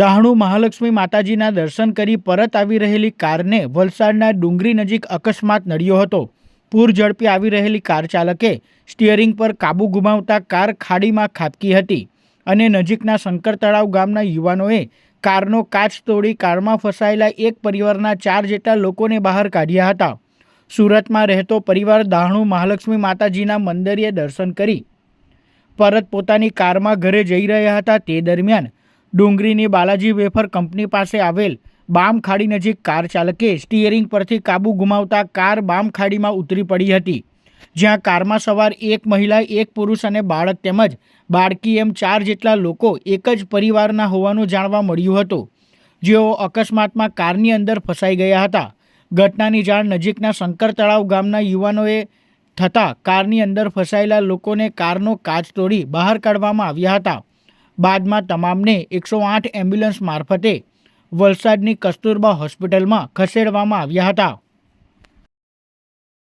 દાહણુ મહાલક્ષ્મી માતાજીના દર્શન કરી પરત આવી રહેલી કારને વલસાડના ડુંગરી નજીક અકસ્માત નડ્યો હતો. પૂર ઝડપી આવી રહેલી કાર ચાલકે સ્ટિયરિંગ પર કાબુ ગુમાવતા કાર ખાડીમાં ખાબકી હતી અને નજીકના શંકર તળાવ ગામના યુવાનોએ કારનો કાચ તોડી કારમાં ફસાયેલા એક પરિવારના ચાર જેટલા લોકોને બહાર કાઢ્યા હતા. સુરતમાં રહેતો પરિવાર દાહણુ મહાલક્ષ્મી માતાજીના મંદિરે દર્શન કરી પરત પોતાની કારમાં ઘરે જઈ રહ્યા હતા. તે દરમિયાન ડુંગરીની બાલાજી વેફર કંપની પાસે આવેલ બામ ખાડી નજીક કાર ચાલકે સ્ટિયરિંગ પરથી કાબુ ગુમાવતા કાર બામ ખાડીમાં ઉતરી પડી હતી. જ્યાં કારમાં સવાર એક મહિલા, એક પુરુષ અને બાળક તેમજ બાળકી એમ ચાર જેટલા લોકો એક જ પરિવારના હોવાનું જાણવા મળ્યું હતું. જેઓ અકસ્માતમાં કારની અંદર ફસાઈ ગયા હતા. ઘટનાની જાણ નજીકના શંકર તળાવ ગામના યુવાનોએ થતાં કારની અંદર ફસાયેલા લોકોને કારનો કાચ તોડી બહાર કાઢવામાં આવ્યા હતા. બાદમાં તમામને એકસો આઠ એમ્બ્યુલન્સ મારફતે વલસાડની કસ્તુરબા હોસ્પિટલમાં ખસેડવામાં આવ્યા હતા.